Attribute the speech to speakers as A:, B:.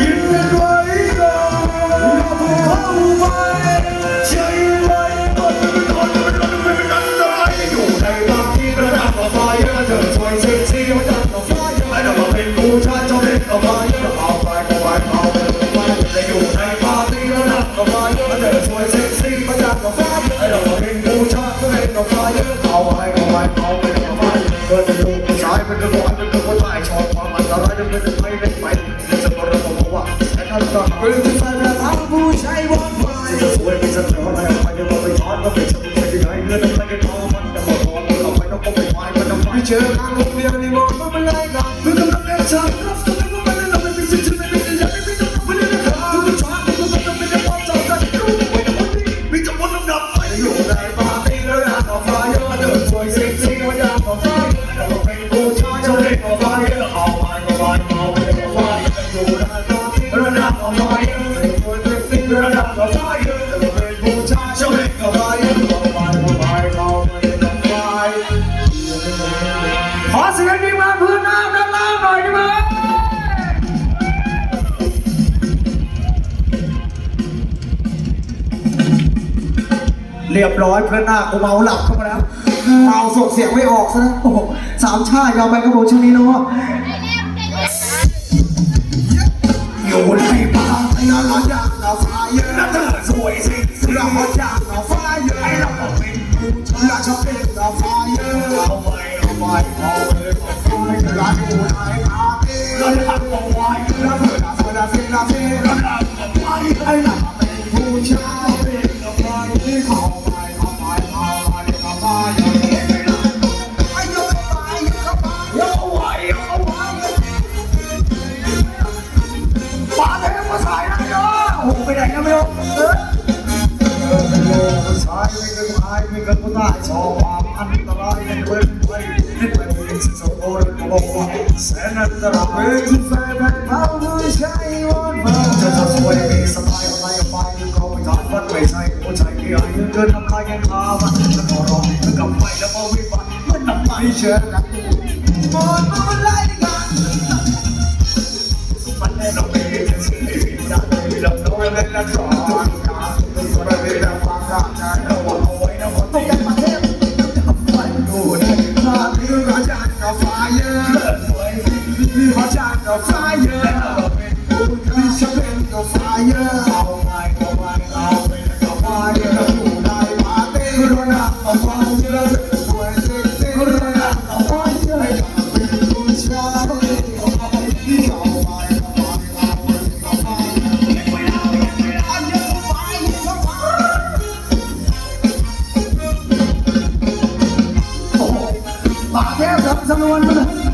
A: ยินกันไว้อนเราเข้าไปใจไว้ก่อนเป็นคนเป็นคนเป็นอันตราอยู่ในบาที่ระดาษกับไฟเธอช่วยเซ็กซี่มาจากกับฟไอ้เราเป็นกูชาเจ้าเล่นกับไฟเอาไปก็ไปเอาไปไปแต่อยู่ในปาร์ตี้ระดาษกับฟเธอช่วยเซ็กซี่มาจากกับฟไอ้เราเป็นกูชาเจ้าเล่นกับไฟเอาไปก็ไปเอาไปก็ไปเธอเป็นลูกผู้ชายเป็นลูกผู้ชายชอบความันตรายเป็นไม่เล่นไป แต่ถ้าเราเป็นท
B: ี่ใส่แบบทั้งผู้ใช้วอนไฟ
A: จะสวยมีเสน่ห์อะไรไปจะมาไปทอนมาไปชมไปที่ไหนเงินไปกันทองมันจะมาทองเราไปต้องไปไฟมันต้องไปเจ
B: อกันโรงเรียนนี่มองมันเป็นไรกัน
A: เพื่อกำลังเล่นฉันรับตัวเป็นว่ามันเราเป็นสิ่งที่ไม่เป็นอยางไม่เป็นต้องไม่ได้นะครับทุกชาติทุกคนต้องเป็นความจำใจรู้ไว้ทุกคนนี้มีจำนวนลำดับไปอยู่ในปาร์ตี้แล้วอยากขอไฟเยอะเดินสวยเซ็กซี่ว่าอยากขอไฟเราเป็นผู้ชายจะเล่นขอไฟเยอะอาไปขอไฟเอาไปขอไฟอ ขอเสียงดีมาเพื่อนน้ำด้านล่างหน่อยได้ไหมเรียบร้อยเพื่อนหน้ากูเมาหลับเข้ามาแล้ว
B: เมาส่งเสียงไม่ออกซะแล้วโอ้
A: โหสามชาติยาวไปครับผมช่วงนี้เนาะ อยู่ในป่าไอ้
B: นั่นเราจากเราไฟเยอะนะเธอ
A: สวยสิเราอย
B: ากเราไฟเยอะไอ้เรา
A: เป็นผู้ช
B: ายชอบเป็นเราไฟเยอะเ
A: อาไปเอาไปเอาไปเอาไป
B: เราอยู่ในปาเราอยากเอาไว้เรา
A: สายไม่เกินพายไม่เกินผู้ตายชอบความอันตรายในเวรไปในเวรเป็นสิ่งสมบูรณ์บอกว่าแสนอันตรายเป
B: ็นแฟนมันเมาไม่ใช่วันมาจะจะสว
A: ยมีสบายอะไรไปเขาไม่ทำมันไม่ใช่ผู้ชายที่อายุเกินทำลายกันขามันจะขอร้องกับไปแล้วมาวิบัติมันทำไมเช
B: ื่อกันหมดมันไล่กัน
A: มันแน่นอนไม่ได้สิ่ง
B: กับไฟเยอะ
A: เป็นผู้
B: ที่ฉันเป็นกับไฟเยอะเอ
A: าไปเอาไปเอาไปกับไฟเยอะ
B: อยู่ในปาร์ตี้ราห
A: นักกับไฟเยอะ
B: สวยเซ็กซี่ราหนักกับไฟเยอะเป็นผู้ชายที่เขาไป
A: ป่าแก้วครับสำนวนมัน